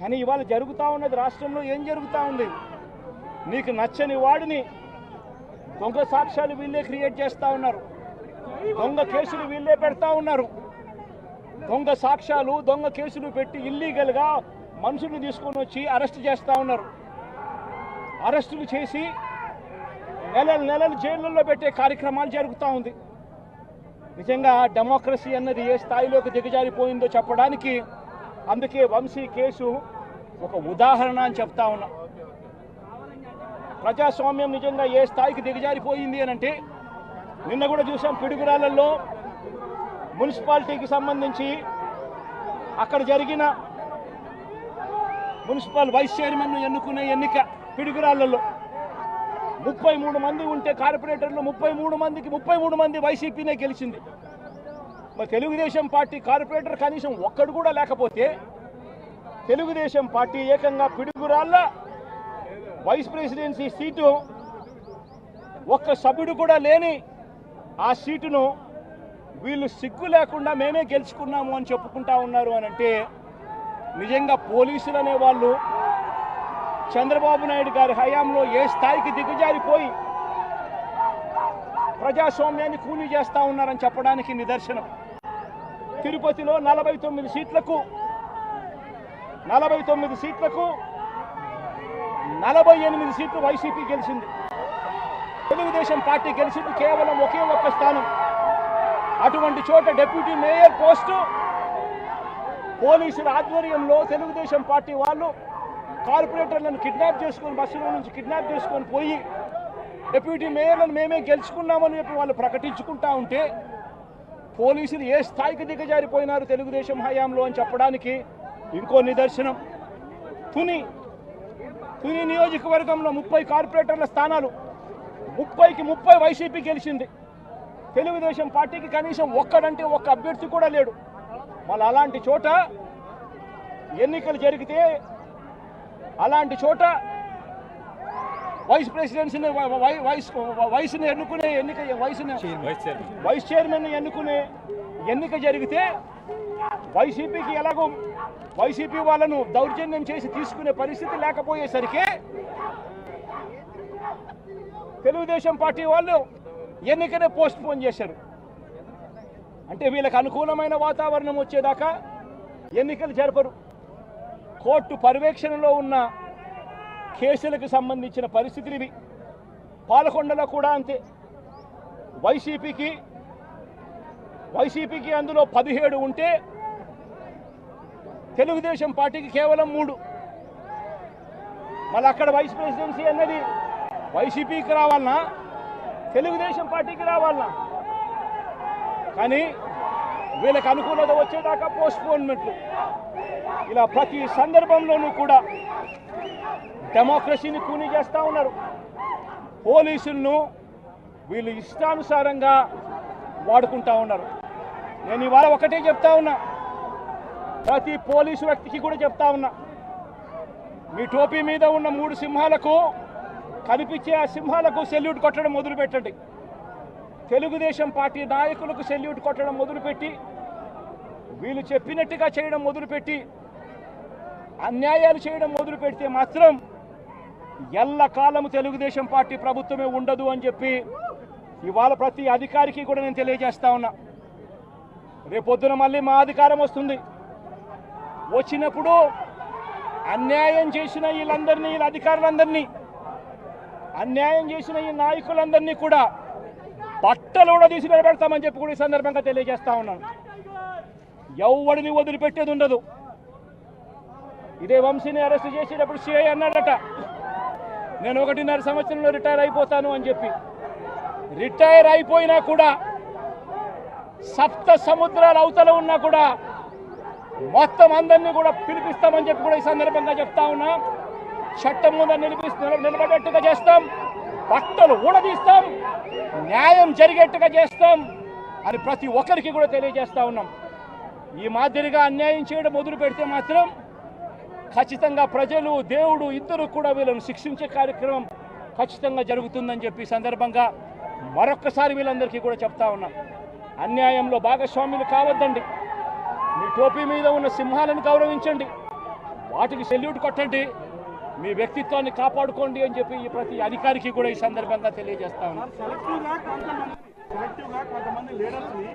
కానీ ఇవాళ జరుగుతూ ఉన్నది రాష్ట్రంలో ఏం జరుగుతూ ఉంది? నీకు నచ్చని వాడిని దొంగ సాక్ష్యాలు వీళ్ళే క్రియేట్ చేస్తూ ఉన్నారు. దొంగ కేసులు వీళ్ళే పెడతా ఉన్నారు. దొంగ సాక్ష్యాలు దొంగ కేసులు పెట్టి ఇల్లీగల్గా మనుషులు తీసుకొని వచ్చి అరెస్ట్ చేస్తూ ఉన్నారు. అరెస్టులు చేసి నెలలు నెలలు జైళ్ళల్లో పెట్టే కార్యక్రమాలు జరుగుతూ ఉంది. నిజంగా డెమోక్రసీ అన్నది ఏ స్థాయిలోకి దిగజారిపోయిందో చెప్పడానికి అందుకే వంశీ కేసు ఒక ఉదాహరణ అని చెప్తా ఉన్నా. ప్రజాస్వామ్యం నిజంగా ఏ స్థాయికి దిగజారిపోయింది అని అంటే నిన్న కూడా చూసాం పిడుగురాళ్ళల్లో మున్సిపాలిటీకి సంబంధించి అక్కడ జరిగిన మున్సిపల్ వైస్ చైర్మన్ ఎన్నుకునే ఎన్నిక పిడుగురాళ్ళల్లో ముప్పై మూడు మంది ఉంటే కార్పొరేటర్లు ముప్పై మూడు మందికి ముప్పై మూడు మంది వైసీపీనే గెలిచింది. మరి తెలుగుదేశం పార్టీ కార్పొరేటర్ కనీసం ఒక్కడు కూడా లేకపోతే తెలుగుదేశం పార్టీ ఏకంగా పిడుగురాళ్ళ వైస్ ప్రెసిడెన్సీ సీటు ఒక్క సభ్యుడు కూడా లేని ఆ సీటును వీళ్ళు సిగ్గు లేకుండా మేమే గెలుచుకున్నాము అని చెప్పుకుంటా ఉన్నారు అని అంటే నిజంగా పోలీసులు అనే వాళ్ళు చంద్రబాబు నాయుడు గారి హయాంలో ఏ స్థాయికి దిగజారిపోయి ప్రజాస్వామ్యాన్ని కూలీ చేస్తా ఉన్నారని చెప్పడానికి నిదర్శనం. తిరుపతిలో నలభై తొమ్మిది సీట్లకు నలభై తొమ్మిది సీట్లకు నలభై ఎనిమిది సీట్లు వైసీపీ గెలిచింది. తెలుగుదేశం పార్టీ గెలిచింది కేవలం ఒకే ఒక్క స్థానం. అటువంటి చోట డిప్యూటీ మేయర్ పోస్టు పోలీసుల ఆధ్వర్యంలో తెలుగుదేశం పార్టీ వాళ్ళు కార్పొరేటర్లను కిడ్నాప్ చేసుకొని బస్సులో నుంచి కిడ్నాప్ చేసుకొని పోయి డిప్యూటీ మేయర్లను మేమే గెలుచుకున్నామని చెప్పి వాళ్ళు ప్రకటించుకుంటా ఉంటే పోలీసులు ఏ స్థాయికి దిగజారిపోయినారు తెలుగుదేశం హయాంలో అని చెప్పడానికి ఇంకో నిదర్శనం. తుని తుని నియోజకవర్గంలో ముప్పై కార్పొరేటర్ల స్థానాలు ముప్పైకి ముప్పై వైసీపీ గెలిచింది. తెలుగుదేశం పార్టీకి కనీసం ఒక్కడంటే ఒక్క అభ్యర్థి కూడా లేడు. మళ్ళీ అలాంటి చోట ఎన్నికలు జరిగితే అలాంటి చోట వైస్ ప్రెసిడెన్సీని వైస్ వయసుని ఎన్నుకునే ఎన్నిక వయసుని వైస్ చైర్మన్ ఎన్నుకునే ఎన్నిక జరిగితే వైసీపీకి ఎలాగో వైసీపీ వాళ్ళను దౌర్జన్యం చేసి తీసుకునే పరిస్థితి లేకపోయేసరికి తెలుగుదేశం పార్టీ వాళ్ళు ఎన్నికనే పోస్ట్ పోన్ చేశారు. అంటే వీళ్ళకి అనుకూలమైన వాతావరణం వచ్చేదాకా ఎన్నికలు జరపరు. కోర్టు పర్యవేక్షణలో ఉన్న కేసులకు సంబంధించిన పరిస్థితులు ఇవి పాలకొండలో కూడా అంతే. వైసీపీకి వైసీపీకి అందులో పదిహేడు ఉంటే తెలుగుదేశం పార్టీకి కేవలం మూడు. మళ్ళీ అక్కడ వైస్ ప్రెసిడెన్సీ అన్నది వైసీపీకి రావాలనా? తెలుగుదేశం పార్టీకి రావాలనా? కానీ వీళ్ళకి అనుకూలత వచ్చేదాకా పోస్ట్పోన్మెంట్లు. ఇలా ప్రతి సందర్భంలోనూ కూడా డెమోక్రసీని కూనీ చేస్తూ ఉన్నారు పోలీసులను వీళ్ళు ఇష్టానుసారంగా వాడుకుంటా ఉన్నారు. నేను ఇవాళ ఒకటే చెప్తా ఉన్నా. ప్రతి పోలీసు వ్యక్తికి కూడా చెప్తా ఉన్నా. మీ టోపీ మీద ఉన్న మూడు సింహాలకు కనిపించే ఆ సింహాలకు సెల్యూట్ కొట్టడం మొదలుపెట్టండి. తెలుగుదేశం పార్టీ నాయకులకు సెల్యూట్ కొట్టడం మొదలుపెట్టి వీళ్ళు చెప్పినట్టుగా చేయడం మొదలుపెట్టి అన్యాయాలు చేయడం మొదలు పెడితే మాత్రం ఎల్లకాలము తెలుగుదేశం పార్టీ ప్రభుత్వమే ఉండదు అని చెప్పి ఇవాళ ప్రతి అధికారికి కూడా నేను తెలియజేస్తా ఉన్నా. రేపొద్దున మళ్ళీ మా అధికారం వస్తుంది. వచ్చినప్పుడు అన్యాయం చేసిన వీళ్ళందరినీ వీళ్ళ అధికారులందరినీ అన్యాయం చేసిన ఈ నాయకులందరినీ కూడా బట్టలు కూడా తీసి నిలబెడతామని చెప్పి కూడా ఈ సందర్భంగా తెలియజేస్తా ఉన్నాను. ఎవడిని వదిలిపెట్టేది ఉండదు. ఇదే వంశీని అరెస్ట్ చేసేటప్పుడు సిఐ అన్నాడట. నేను ఒకటిన్నర సంవత్సరంలో రిటైర్ అయిపోతాను అని చెప్పి. రిటైర్ అయిపోయినా కూడా సప్త సముద్రాల అవతల ఉన్నా కూడా మొత్తం అందరినీ కూడా పిలిపిస్తామని చెప్పి కూడా ఈ సందర్భంగా చెప్తా ఉన్నా. చట్టం ముందు నిలిపిస్తు నిలబడేట్టుగా చేస్తాం. బట్టలు ఊడదీస్తాం. న్యాయం జరిగేట్టుగా చేస్తాం అని ప్రతి ఒక్కరికి కూడా తెలియజేస్తా ఉన్నాం. ఈ మాదిరిగా అన్యాయం చేయడం మొదలు పెడితే మాత్రం ఖచ్చితంగా ప్రజలు దేవుడు ఇద్దరు కూడా వీళ్ళను శిక్షించే కార్యక్రమం ఖచ్చితంగా జరుగుతుందని చెప్పి సందర్భంగా మరొక్కసారి వీళ్ళందరికీ కూడా చెప్తా ఉన్నాం. అన్యాయంలో భాగస్వాములు కావద్దండి. మీ టోపీ మీద ఉన్న సింహాలను గౌరవించండి. వాటికి సెల్యూట్ కొట్టండి. మీ వ్యక్తిత్వాన్ని కాపాడుకోండి అని చెప్పి ప్రతి అధికారికి కూడా ఈ సందర్భంగా తెలియజేస్తా ఉన్నాను యాక్టివ్గా కొంతమంది లీడర్స్ని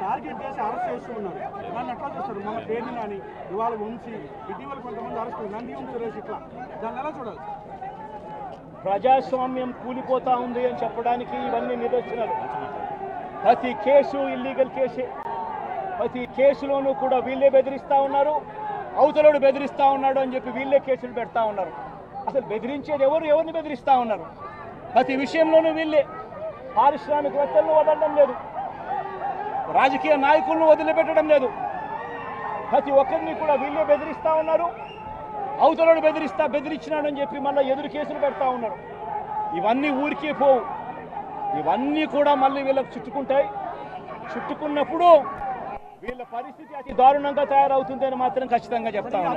టార్గెట్ చేసి అరెస్ట్ చేస్తూ ఉన్నారు. దాన్ని ఎట్లా చూస్తారు? మన పేరుని కానీ ఇవాళ వంశీ ఇటీవల కొంతమంది అరెస్ట్ నంది ఉంది రేసి ఇట్లా. దాన్ని ఎలా చూడాలి? ప్రజాస్వామ్యం కూలిపోతా ఉంది అని చెప్పడానికి ఇవన్నీ నిదర్శనాలు. ప్రతి కేసు ఇల్లీగల్ కేసే. ప్రతి కేసులోనూ కూడా వీళ్ళే బెదిరిస్తూ ఉన్నారు. అవతలోడు బెదిరిస్తూ ఉన్నాడు అని చెప్పి వీళ్ళే కేసులు పెడతా ఉన్నారు. అసలు బెదిరించేది ఎవరు? ఎవరిని బెదిరిస్తూ ఉన్నారు? ప్రతి విషయంలోనూ వీళ్ళే. పారిశ్రామికవేత్తలను వదలడం లేదు. రాజకీయ నాయకులను వదిలిపెట్టడం లేదు. ప్రతి ఒక్కరిని కూడా వీళ్ళే బెదిరిస్తా ఉన్నారు. అవతలను బెదిరిస్తా బెదిరించినాడని చెప్పి మళ్ళీ ఎదురు కేసులు పెడతా ఉన్నారు. ఇవన్నీ ఊరికే పోవు. ఇవన్నీ కూడా మళ్ళీ వీళ్ళకి చుట్టుకుంటాయి. చుట్టుకున్నప్పుడు వీళ్ళ పరిస్థితి అతి దారుణంగా తయారవుతుందని మాత్రం ఖచ్చితంగా చెప్తా